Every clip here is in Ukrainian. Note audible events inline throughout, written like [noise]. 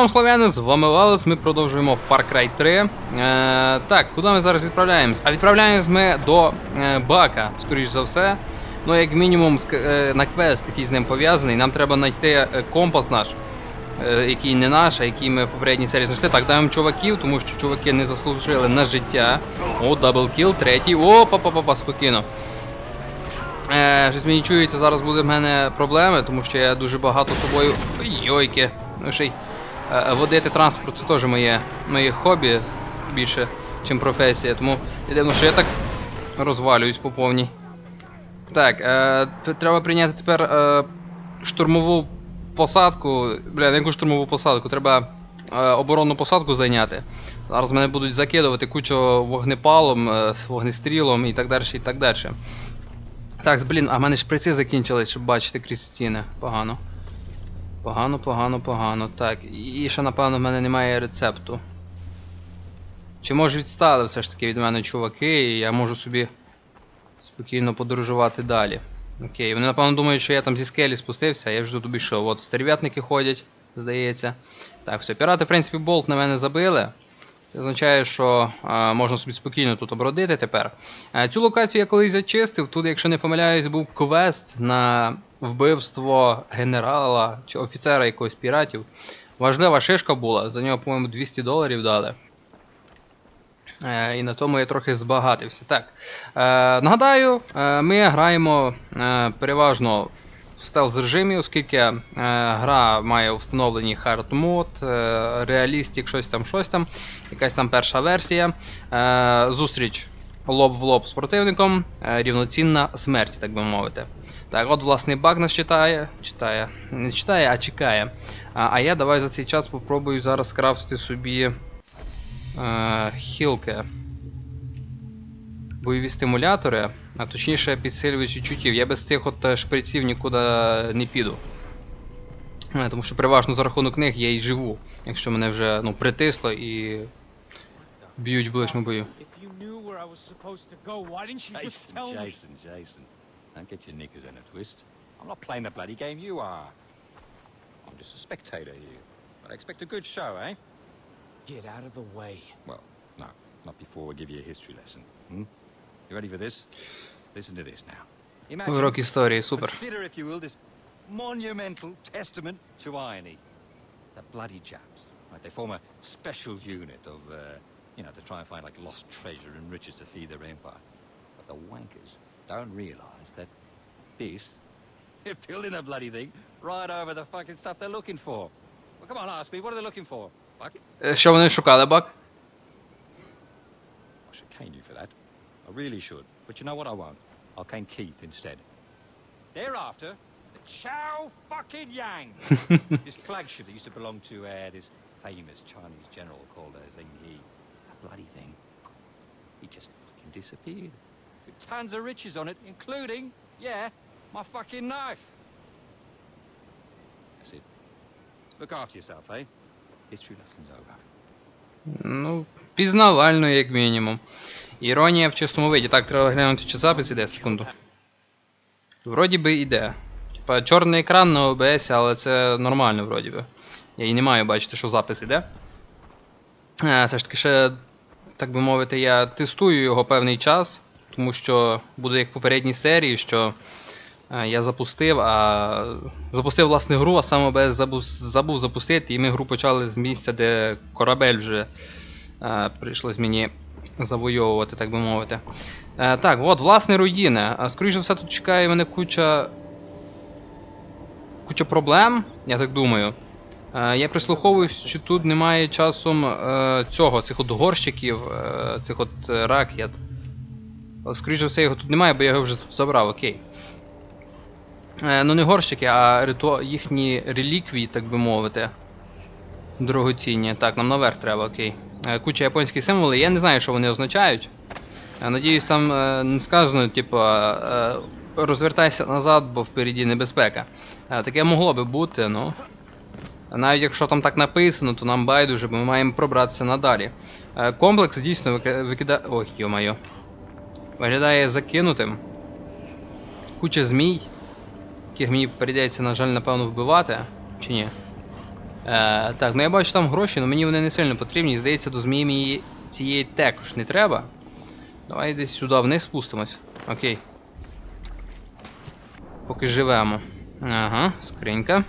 Здорово, славяни, з вами Валес, ми продовжуємо Far Cry 3. Е, так, куди ми зараз відправляємось? А відправляємось ми до е, Бака, скоріш за все. Ну, як мінімум, е, на квест, який з ним пов'язаний, нам треба знайти е, компас наш, е, який не наш, а який ми в попередній серії знайшли. Так, даємо чуваків, тому що чуваки не заслужили на життя. О, даблкіл, третій. О, па-па-па-па, спокійно. Е, щось мені чується, зараз буде в мене проблеми, тому що я дуже багато собою. Ой, Йойки. Ну ще й водити транспорт це теж моє, моє хобі більше, ніж професія. Тому я дивно, що я так розвалююсь по повній. Так, е, треба прийняти тепер е, штурмову посадку. Бля, яку штурмову посадку? Треба е, оборонну посадку зайняти. Зараз мене будуть закидувати кучу вогнепалом, е, вогнестрілом і так далі, і так далі. Так, блін, а в мене шприци закінчились, щоб бачити крізь стіни. Погано. Погано, погано, погано. Так, і ще, напевно, в мене немає рецепту. Чи може відстали все ж таки від мене чуваки, і я можу собі спокійно подорожувати далі. Окей, вони напевно думають, що я там зі скелі спустився, а я вже тут обійшов. От стерв'ятники ходять, здається. Так, все, пірати, в принципі, болт на мене забили. Це означає, що а, можна собі спокійно тут обродити тепер. Е, цю локацію я колись зачистив. Тут, якщо не помиляюсь, був квест на вбивство генерала чи офіцера якогось піратів. Важлива шишка була, за нього, по-моєму, 200 доларів дали. Е, і на тому я трохи збагатився. Так. Е, нагадаю, е, ми граємо е, переважно в стелс режимі, оскільки е, гра має встановлені hard мод, е, реалістик, щось там, щось там, якась там перша версія. Е, зустріч лоб в лоб з противником, е, рівноцінна смерті, так би мовити. Так, от власний баг нас читає. Читає. Не читає, а чекає. А, а я давай за цей час попробую зараз скрафтити собі е, хілки. Бойові стимулятори, а точніше підсилювачі чуттів. Я без цих от е, шприців нікуди не піду. Е, Тому що переважно за рахунок них я і живу, якщо мене вже ну, притисло і б'ють в ближньому бою. If you knew where I was supposed to go, why didn't you just Jason, tell me? Jason, Jason. Don't get your knickers in a twist. I'm not playing the bloody game you are. I'm just a spectator here. But I expect a good show, eh? Get out of the way. Well, no, not before we give you a history lesson. Hmm? You ready for this? Listen to this now. Imagine, Урок історії, супер. consider, if you will, this monumental testament to irony. The bloody chaps, right? They form a special unit of, uh, you know, to try and find like lost treasure and riches to feed their empire. But the wankers don't realise that this, [laughs] they're building the bloody thing right over the fucking stuff they're looking for. Well, come on, ask me, what are they looking for? Fuck. Е, Що вони шукали, бак? I should cane you for that. I really should. But you know what I won't? I'll cane Keith instead. Thereafter, the Chow fucking Yang. [laughs] this flagship that used to belong to uh, this famous Chinese general called uh, Zheng Yi. Bloody thing. He just fucking disappeared. With tons of riches on it, including, yeah, my fucking knife. That's it. Look after yourself, eh? History lesson's over. Ну, пізнавально, як мінімум. Іронія в чистому виді. Так, треба глянути, чи запис іде, секунду. Вроді би іде. Типа чорний екран на OBS, але це нормально, вроді би. Я і не маю бачити, що запис іде. Е, Все ж таки, ще, так би мовити, я тестую його певний час, тому що буде як в попередній серії, що е, я запустив, а запустив власне гру, а сам OBS забув, забув запустити, і ми гру почали з місця, де корабель вже е, прийшлось мені завойовувати, так би мовити. Е, так, от, власне, руїни. А скоріше все, тут чекає мене куча. Куча проблем, я так думаю. Е, я прислуховуюсь, чи тут немає часом е, цього, цих от горщиків, е, цих от ракет. Скоріше все, його тут немає, бо я його вже тут забрав, окей. Ну не горщики, а їхні реліквії, так би мовити. Дорогоцінні. Так, нам наверх треба, окей. Куча японських символів, я не знаю, що вони означають. Надіюсь, там не сказано, типу, розвертайся назад, бо впереді небезпека. Таке могло би бути, ну. Навіть якщо там так написано, то нам байдуже, бо ми маємо пробратися надалі. Е, Комплекс дійсно викидає. Ой, йо-моє. Виглядає закинутим. Куча змій, яких мені прийдеться, на жаль, напевно, вбивати. Чи ні? Е, так, ну я бачу там гроші, але мені вони не сильно потрібні. Здається, до змії мені цієї також не треба. Давай десь сюди вниз спустимось. Окей. Поки живемо. Ага, скринька.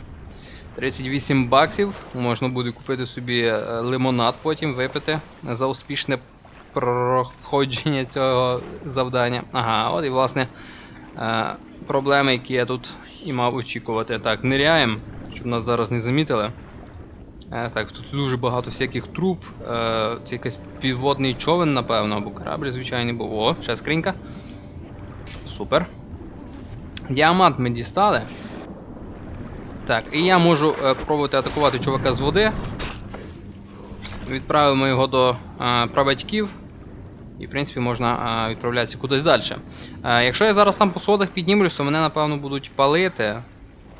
38 баксів. Можна буде купити собі е, лимонад потім випити за успішне проходження цього завдання. Ага, от і власне е, проблеми, які я тут і мав очікувати. Так, ниряємо, щоб нас зараз не замітили. Е, так, тут дуже багато всяких труб. Це якийсь підводний човен, напевно, або корабль звичайний був. О, ще скринька. Супер. Діамант ми дістали. Так, і я можу е, пробувати атакувати чувака з води. Відправимо його до е, прабатьків. І, в принципі, можна е, відправлятися кудись далі. Е, якщо я зараз там по сходах піднімлюсь, то мене, напевно, будуть палити.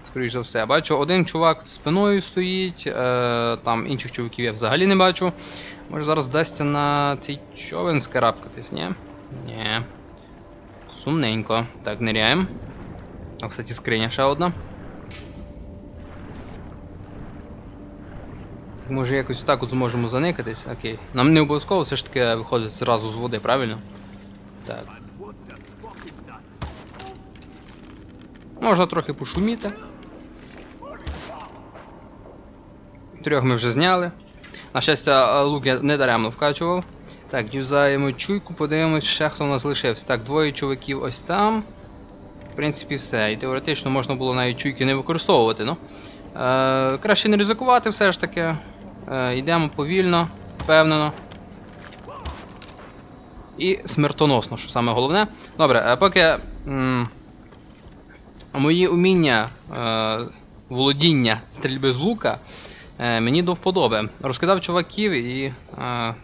Скоріше за все. Бачу, один чувак спиною стоїть, е, там інших чуваків я взагалі не бачу. Може зараз вдасться на цей човен скарабкатись, ні? Ні. Сумненько. Так, ниряємо. О, кстати, скриня ще одна. Може якось отак от зможемо заникатись? Окей. Нам не обов'язково все ж таки виходить зразу з води, правильно? Так. Можна трохи пошуміти. Трьох ми вже зняли. На щастя, лук я не даремно вкачував. Так, юзаємо чуйку, подивимось, ще хто у нас лишився. Так, двоє чуваків ось там. В принципі, все. І теоретично можна було навіть чуйки не використовувати, ну. Е, краще не ризикувати все ж таки. Е, йдемо повільно, впевнено. І смертоносно, що саме головне. Добре, а поки. м, Мої уміння е, володіння стрільби з лука е, мені до вподоби. Розкидав чуваків і е,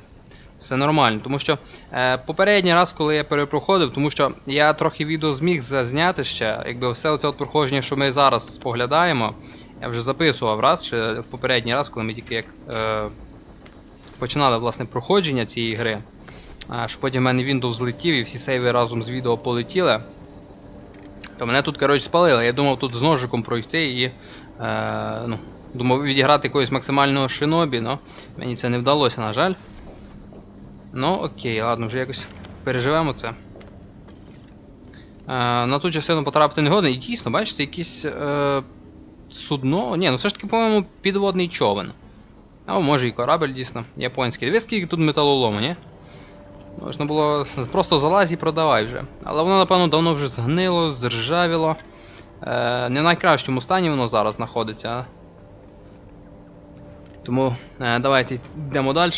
все нормально. Тому що е, попередній раз, коли я перепроходив, тому що я трохи відео зміг зазняти ще, якби все оце от проходження, що ми зараз споглядаємо, я вже записував раз ще в попередній раз, коли ми тільки як е, починали власне проходження цієї гри. А, що потім в мене Windows злетів і всі сейви разом з відео полетіли. То мене тут, коротше, спалили. Я думав тут з ножиком пройти і. Е, ну, думав відіграти якогось максимального шинобі, але мені це не вдалося, на жаль. Ну, окей, ладно, вже якось переживемо це. Е, на ту частину потрапити не годен. І дійсно, бачите, якийсь е, судно. Ні, ну все ж таки, по-моєму, підводний човен. А може і корабль, дійсно, японський. Дивись, скільки тут металолому, ні? Можна було просто залазь і продавай вже. Але воно, напевно, давно вже згнило, зржавіло. Е, не в найкращому стані воно зараз знаходиться. Тому е, давайте йдемо далі.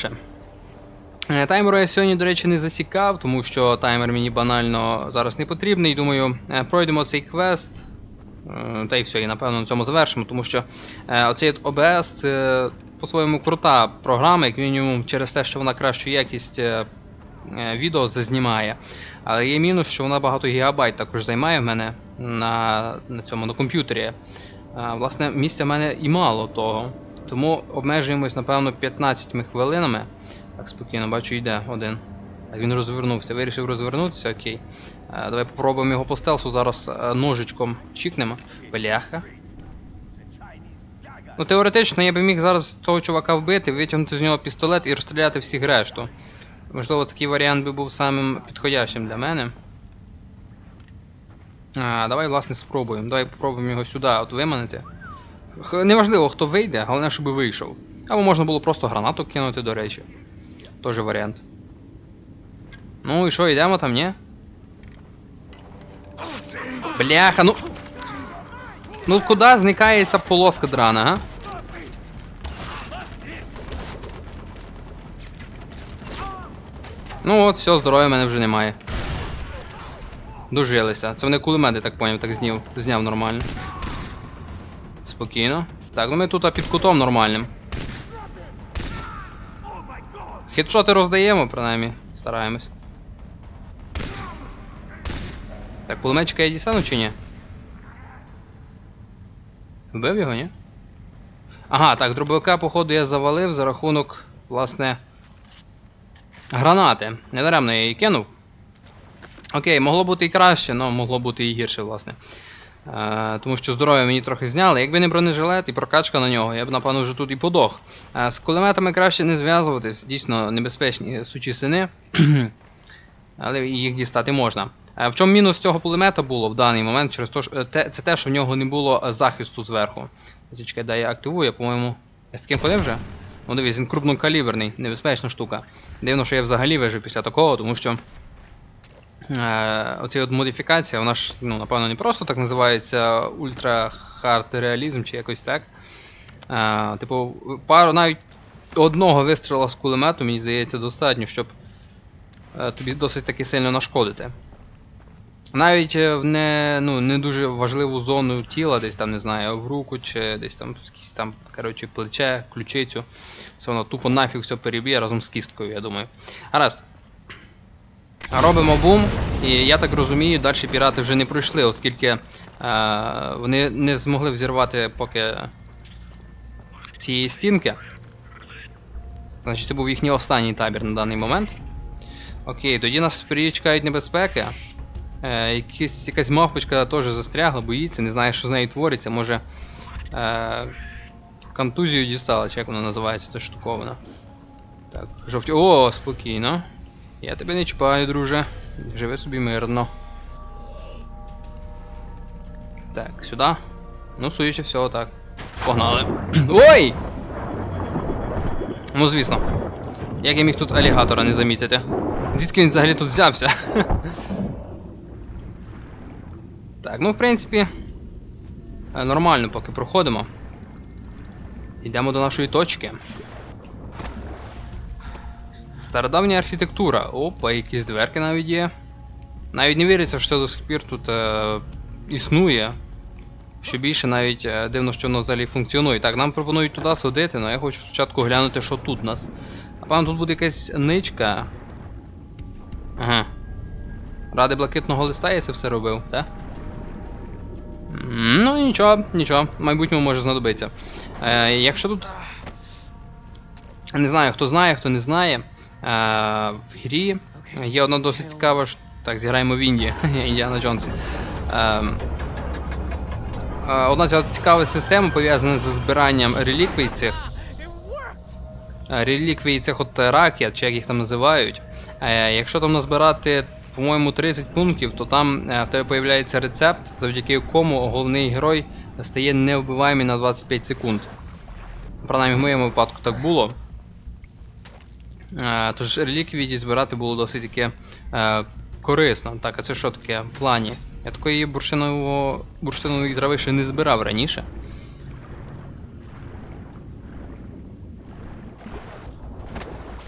Е, таймеру я сьогодні, до речі, не засікав, тому що таймер мені банально зараз не потрібний. Думаю, е, пройдемо цей квест. Е, Та й все, і напевно на цьому завершимо, тому що е, оцей OBS це по-своєму крута програма, як мінімум, через те, що вона кращу якість е, відео зазнімає. Але є мінус, що вона багато гігабайт також займає в мене на, на цьому на комп'ютері. Власне, місця в мене і мало того. Тому обмежуємось, напевно, 15 хвилинами. Так, спокійно, бачу, йде один. Він розвернувся. Вирішив розвернутися, окей. Давай попробуємо його по стелсу зараз е, ножичком чікнемо. Бляха. Ну, теоретично я би міг зараз того чувака вбити, витягнути з нього пістолет і розстріляти всіх решту. Можливо, такий варіант би був самим підходящим для мене. А, давай, власне, спробуємо. Давай попробуємо його сюди от виманити. Х- Неважливо, хто вийде, головне, щоб вийшов. Або можна було просто гранату кинути, до речі. Тоже варіант. Ну і що, йдемо там, ні? Бляха, ну. Ну куди зникає ця полоска драна, га? Ну от, все, здоров'я мене вже немає. Дожилися. Це вони кулемети, так поняв, так зняв, зняв нормально. Спокійно. Так, ну ми тут а, під кутом нормальним. Хедшоти роздаємо, принаймні, стараємось. Так, кулеметчика я дістану чи ні? Вбив його, ні? Ага, так, дробовика, походу, я завалив за рахунок, власне. Гранати. Недаремно я її кинув. Окей, могло бути і краще, але могло бути і гірше, власне. Е, тому що здоров'я мені трохи зняли. Якби не бронежилет і прокачка на нього, я б напевно вже тут і подох. Е, з кулеметами краще не зв'язуватись, дійсно небезпечні сучі сини. [clears throat] Але їх дістати можна. Е, В чому мінус цього пулемета було в даний момент через те, що- е, це те, що в нього не було е, захисту зверху. Зачекай, дай я активую, по-моєму. Я з таким ходив вже? Ну дивись, він крупнокаліберний, небезпечна штука. Дивно, що я взагалі вижив після такого, тому що. Е, оця от модифікація, вона ж, ну, напевно, не просто так називається ультра хард реалізм чи якось так. Е, типу, пару навіть одного вистріла з кулемету, мені здається, достатньо, щоб е, тобі досить таки сильно нашкодити. Навіть е, в не, ну, не дуже важливу зону тіла, десь там, не знаю, в руку чи десь там, якісь там, коротше, плече, ключицю. Все воно тупо нафіг все переб'є разом з кісткою, я думаю. Гаразд. Робимо бум, і я так розумію, далі пірати вже не пройшли, оскільки е, вони не змогли взірвати поки цієї стінки. Значить, це був їхній останній табір на даний момент. Окей, тоді нас чекають небезпеки. Е, якісь, якась мавпочка теж застрягла, боїться, не знає, що з нею твориться, може. Е, контузію дістала, чи як вона називається, ця штуковина. Так, жовті. О, спокійно. Я тебе не чіпаю, друже. Живи собі мирно. Так, сюди. Ну, судячи всього, так. Погнали. [clears throat] Ой! Ну, звісно. Як я міг тут алігатора не замітити? Звідки він взагалі тут взявся? [laughs] так, ну в принципі. е, Нормально поки проходимо. Йдемо до нашої точки. Стародавня архітектура. Опа, якісь дверки навіть є. Навіть не віриться, що це до сих пір тут е, існує. Що більше, навіть е, дивно, що воно взагалі функціонує. Так, нам пропонують туди сходити, але я хочу спочатку глянути, що тут у нас. А Напевно, тут буде якась ничка. Ага. Ради блакитного листа я це все робив, так? Ну нічого, нічого, майбутньому може знадобитися. Е, якщо тут. Не знаю, хто знає, хто не знає. Е, в грі є одна досить цікава. ш- Так, зіграємо в Інді. [laughs] Індіана Джонс. Е, е, одна цікава система пов'язана з збиранням реліквій цих. Е, Реліквії цих от ракет, чи як їх там називають. Е, якщо там назбирати, по-моєму, 30 пунктів, то там е, в тебе появляється рецепт, завдяки якому головний герой стає невбиваємий на 25 секунд. Принаймні в моєму випадку так було. Е, тож реліквії збирати було досить таки е, корисно. Так, а це що таке в плані? Я такої бурштинової трави ще не збирав раніше.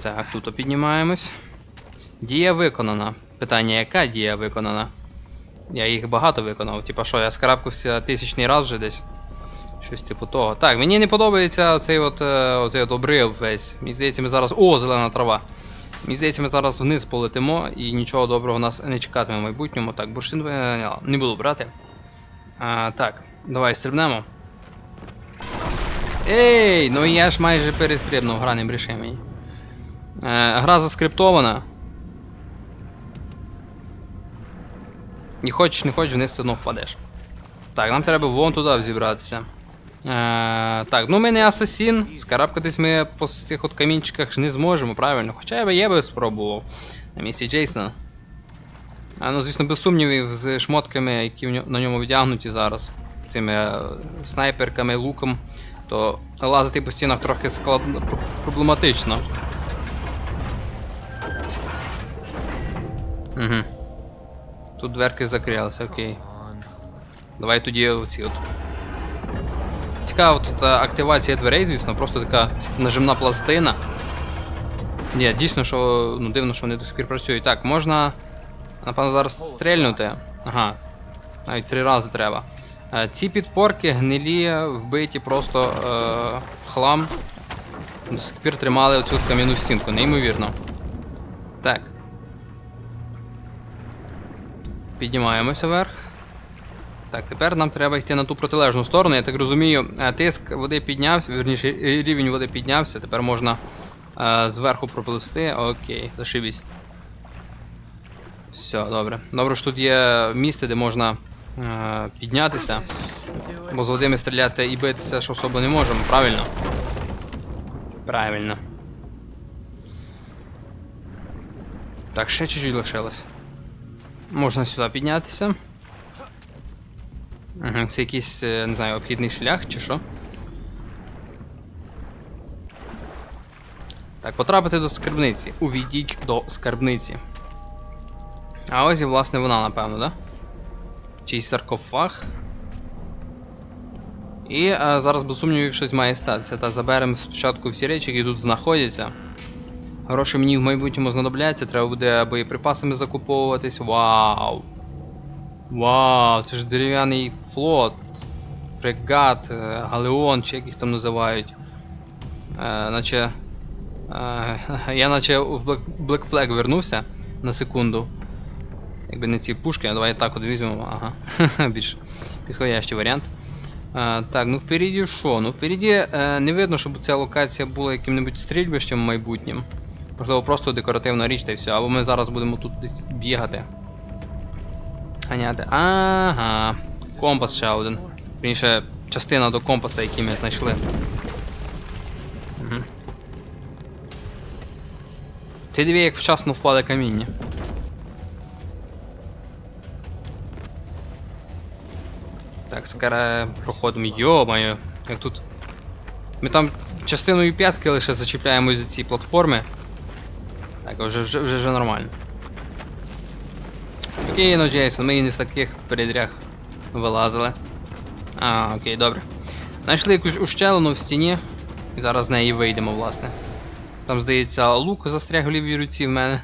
Так, тут піднімаємось. Дія виконана. Питання, яка дія виконана? Я їх багато виконав. Типа що, я скрабкався тисячний раз вже десь. Щось типу того. Так, мені не подобається оцей от, е, оцей от обрив весь. Мені здається, ми зараз. О, зелена трава. Мені здається, ми зараз вниз полетимо і нічого доброго нас не чекатиме в майбутньому. Так, бурштин не буду брати. А, так, давай стрибнемо. Ей, ну я ж майже перестрибнув, гра не бреши мені. Е, гра заскриптована. Не хочеш, не хочеш, вниз все одно впадеш. Так, нам треба вон туди взібратися. Е, так, ну ми не асасін. Скарабкатись ми по цих от камінчиках ж не зможемо, правильно. Хоча я би я би спробував. На місці Джейсона. А, ну, звісно, без сумнівів з шмотками, які на ньому вдягнуті зараз. Цими е, снайперками, луком, то лазити по стінах трохи складно проблематично. Угу. Тут дверки закрилися, окей. Давай тоді оці от. Цікаво, тут е, активація дверей, звісно, просто така нажимна пластина. Ні, дійсно, що ну дивно, що вони до сих пір працюють. Так, можна. Напевно, зараз стрельнути. Ага. Навіть три рази треба. Е, Ці підпорки гнилі, вбиті просто е, хлам. До сих пір тримали оцю кам'яну стінку, неймовірно. Так. Піднімаємося вверх. Так, тепер нам треба йти на ту протилежну сторону. Я так розумію, е, тиск води піднявся, вірніше, е, рівень води піднявся, тепер можна е, зверху пропливсти. Окей, зашибісь. Все, добре. Добре, що тут є місце, де можна е, піднятися. Бо з Володимир стріляти і битися ж особо не можемо, правильно? Правильно. Так, ще чуть-чуть лишилось. Можна сюди піднятися. Угу, це якийсь, е, не знаю, обхідний шлях чи що. Так, потрапити до скарбниці. Увійдіть до скарбниці. А ось і власне вона, напевно, да? Чийсь саркофаг. І е, зараз без сумнівів щось має статися. Та заберемо спочатку всі речі, які тут знаходяться. Гроші мені в майбутньому знадобляться, треба буде боєприпасами закуповуватись. Вау! Вау, це ж дерев'яний флот, фрегат, е, галеон, чи як їх там називають. Е, наче. Е, [laughs] я наче в Black, Black Flag вернувся на секунду. Якби не ці пушки, а давай так от візьмемо. Ага. [laughs] Більш підходящий варіант. А, так, ну впереді що? Ну впереді е, не видно, щоб ця локація була яким-небудь стрільбищем майбутнім. Можливо, просто декоративна річ та й все. Або ми зараз будемо тут десь бігати. Ганяти. Ага. Компас ще один. Вірніше, частина до компаса, який ми знайшли. Угу. Ти диви, як вчасно впали каміння. Так, скоро проходимо. Йо-моє, як тут. Ми там частиною п'ятки лише зачіпляємось за ці платформи. Так, вже, вже, вже, вже нормально. Спокійно, Джейсон, ми не з таких передряг вилазили. А, окей, добре. Знайшли якусь ущелину в стіні. І зараз з неї вийдемо, власне. Там, здається, лук застряг в лівій руці в мене.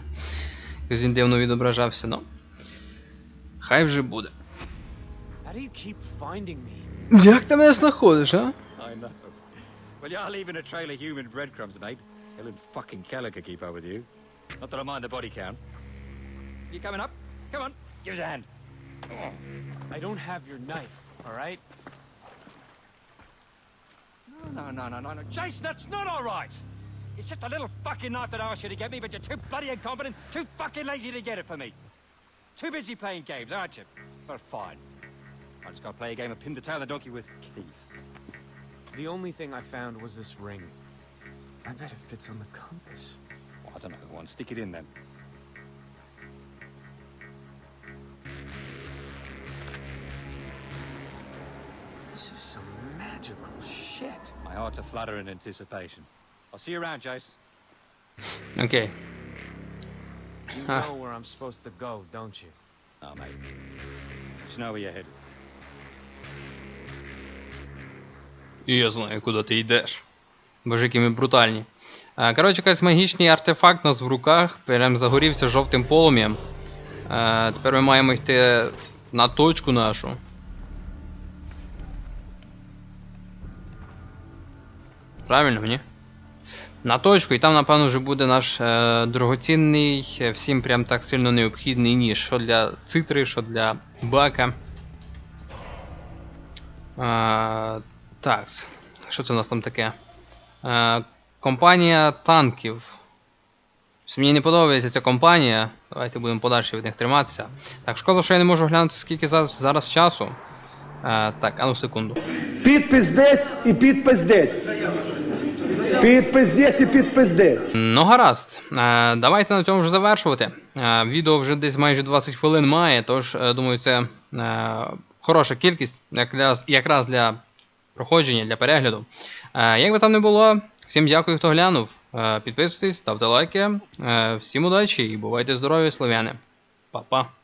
Якось він дивно відображався, ну. Хай вже буде. Як ти мене знаходиш, а? Well, you're leaving a trail of human breadcrumbs, mate. Helen fucking Keller could keep up with you. Not that I mind the body count. You coming up? Come on, give us a hand. I don't have your knife, alright? No, no, no, no, no. Jason, that's not all right. It's just a little fucking knife that I asked you to get me, but you're too bloody incompetent, too fucking lazy to get it for me. Too busy playing games, aren't you? Well, fine. I just gotta play a game of pin the tail of the donkey with Keith. The only thing I found was this ring. I bet it fits on the compass. Well, I don't know. Go on, stick it in then. This is some magical shit. My heart's a flutter in anticipation. I'll see you around, Jace. Окей. You Huh. know where I'm supposed to go, don't you? Oh, mate. Just know where you're headed. І я знаю, куди ти йдеш. Боже, які ми брутальні. Е, Коротше, якийсь магічний артефакт у нас в руках. Прям загорівся жовтим полум'ям. Е, Тепер ми маємо йти на точку нашу. Правильно мені? На точку, і там, напевно, вже буде наш е, дорогоцінний, е, всім прям так сильно необхідний ніж. Що для цитри, що для бака. Е, так, що це у нас там таке? Е, компанія танків. Мені не подобається ця компанія. Давайте будемо подальше від них триматися. Так, шкода, що я не можу глянути, скільки зараз, зараз часу. Е, так, а ну секунду. Підпис десь і підпис десь. Підпис десь і підпис десь. Ну, гаразд. Е, давайте на цьому вже завершувати. Е, відео вже десь майже 20 хвилин має, тож думаю, це е, хороша кількість якраз, якраз для проходження, для перегляду. Е, як би там не було, всім дякую, хто глянув. Е, підписуйтесь, ставте лайки. Е, всім удачі і бувайте здорові, слов'яни. Па-па.